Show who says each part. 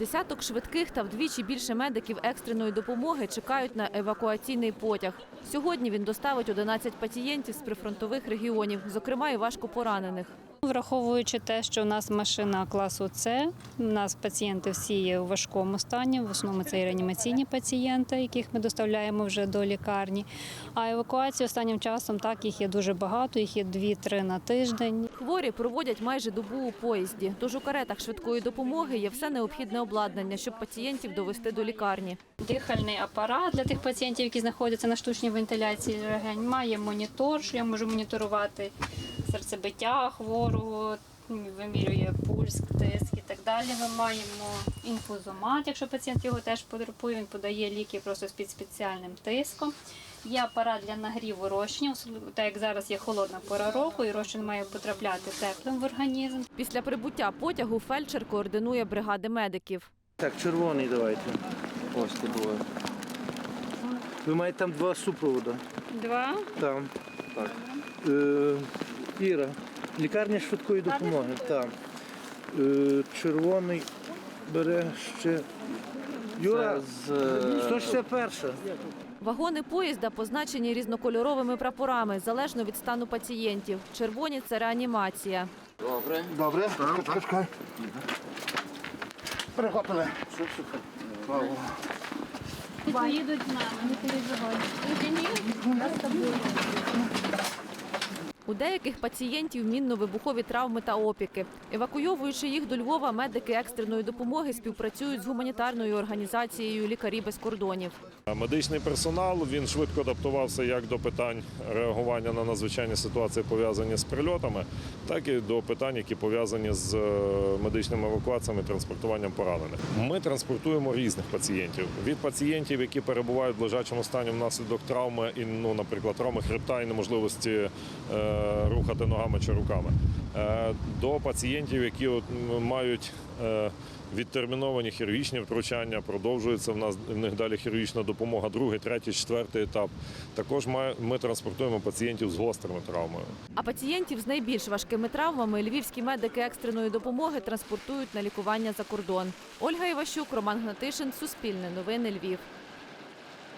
Speaker 1: Десяток швидких та вдвічі більше медиків екстреної допомоги чекають на евакуаційний потяг. Сьогодні він доставить 11 пацієнтів з прифронтових регіонів, зокрема і важко поранених.
Speaker 2: Враховуючи те, що у нас машина класу С, у нас пацієнти всі є у важкому стані. В основному це і реанімаційні пацієнти, яких ми доставляємо вже до лікарні. А евакуація останнім часом так їх є дуже багато, їх є 2-3 на тиждень.
Speaker 1: Хворі проводять майже добу у поїзді, тож у каретах швидкої допомоги є все необхідне обладнання, щоб пацієнтів довести до лікарні.
Speaker 2: Дихальний апарат для тих пацієнтів, які знаходяться на штучній вентиляції легень, має монітор, що я можу моніторувати серцебиття хворого, вимірює пульс, тиск і так далі. Ми маємо інфузомат, якщо пацієнт його теж потребує, він подає ліки просто під спеціальним тиском. Є апарат для нагріву розчинів, так як зараз є холодна пора року, і розчин має потрапляти теплим в організм.
Speaker 1: Після прибуття потягу фельдшер координує бригади медиків.
Speaker 3: Так, червоний давайте. Ось це було. Ви маєте там два супровода.
Speaker 2: Два.
Speaker 3: Там. Так. Е, Іра. Лікарня швидкої допомоги. Там. Е, червоний бере ще. Юра,
Speaker 4: з е,
Speaker 3: 161.
Speaker 1: Вагони поїзда позначені різнокольоровими прапорами, залежно від стану пацієнтів. Червоні це реанімація.
Speaker 4: добре.
Speaker 5: Добре, чекай. Перехопили.
Speaker 2: Поїдуть з нами, не переживайте.
Speaker 1: У деяких пацієнтів мінно-вибухові травми та опіки. Евакуйовуючи їх до Львова, медики екстреної допомоги співпрацюють з гуманітарною організацією Лікарі без кордонів.
Speaker 6: Медичний персонал він швидко адаптувався як до питань реагування на надзвичайні ситуації, пов'язані з прильотами, так і до питань, які пов'язані з е, медичними евакуаціями, транспортуванням поранених. Ми транспортуємо різних пацієнтів від пацієнтів, які перебувають в лежачому стані внаслідок травми, і ну, наприклад, травми хребта і неможливості е, рухати ногами чи руками, е, до пацієнтів, які мають е, Відтерміновані хірургічні втручання, продовжується в нас в них далі хірургічна допомога, другий, третій, четвертий етап. Також ми транспортуємо пацієнтів з гострими травмами.
Speaker 1: А пацієнтів з найбільш важкими травмами львівські медики екстреної допомоги транспортують на лікування за кордон. Ольга Іващук, Роман Гнатишин, Суспільне новини Львів.